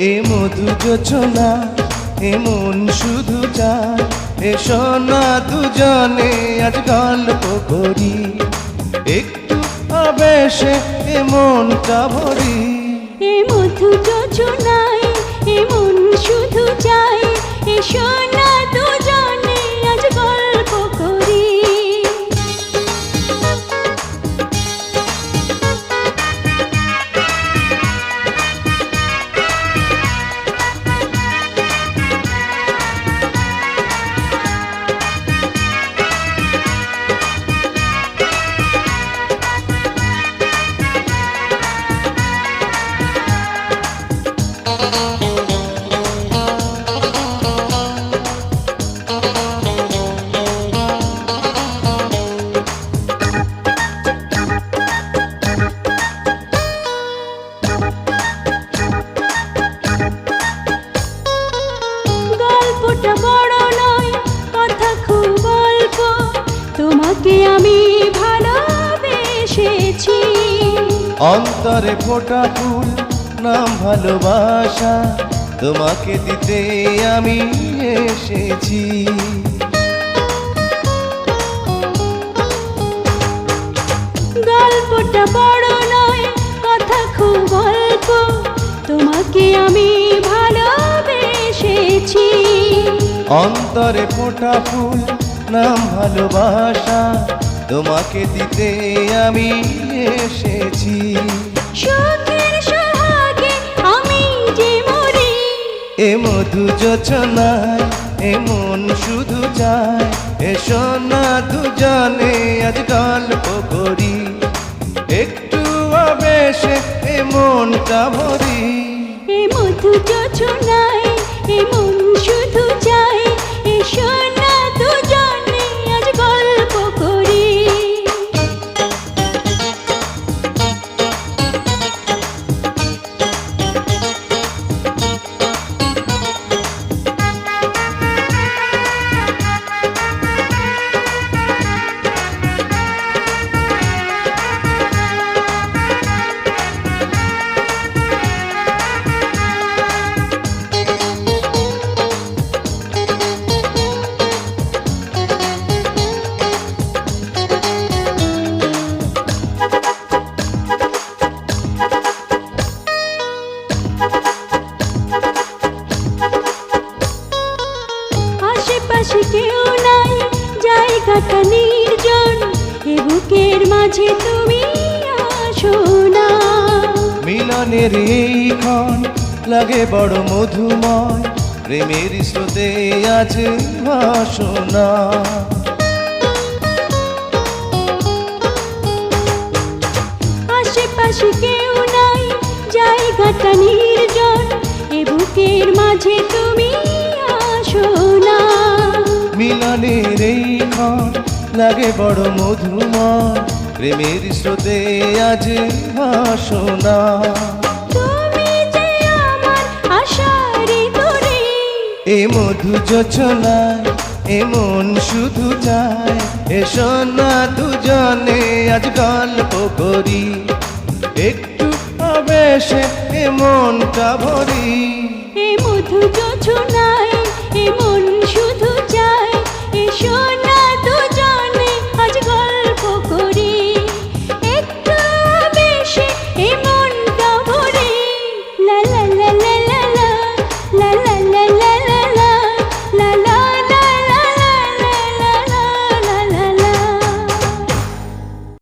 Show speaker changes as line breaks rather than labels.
মধু যোচনা এমন শুধু চা এসো না দুজনে আজ গল্প করি। একটু আবেশে এমনটা ভরি।
এ মধু যোজনায় এমন শুধু চাই
অন্তরে ফোটা ফুল নাম ভালোবাসা। তোমাকে দিতে আমি এসেছি।
গল্পটা বড় নয় কথা খুব অল্প। তোমাকে আমি ভালোবেসেছি।
অন্তরে ফোটা ফুল নাম ভালোবাসা। তোমাকে দিতে আমি এসেছি।
সুখের সোহাগে আমি যে মরি।
এ মধু যোচনায় এমন শুধু চায়। এসো না দুজনে আজ গল্প করি। একটু আবেশে এমনটা ভরি।
জায়গাটা নির্জন এ বুকের মাঝে তুমি আসো না।
মিলনের এই ক্ষণ লাগে বড় মধুময় প্রেমের স্রোতে আছে ভাসনা
আশেপাশে কেউ নাই জায়গাটা নির্জন এ বুকের মাঝে তুমি আসো না।
মিলনের এই লাগে বড় মধুময় প্রেমের স্রোতে আজ ভাসনা। এ মধু যোচনায় এমন শুধু চায়। এসো না দুজনে আজ গল্প করি। একটু আবেশে এমনটা ভরি।
এ মধু যোজনায় এমন শুধু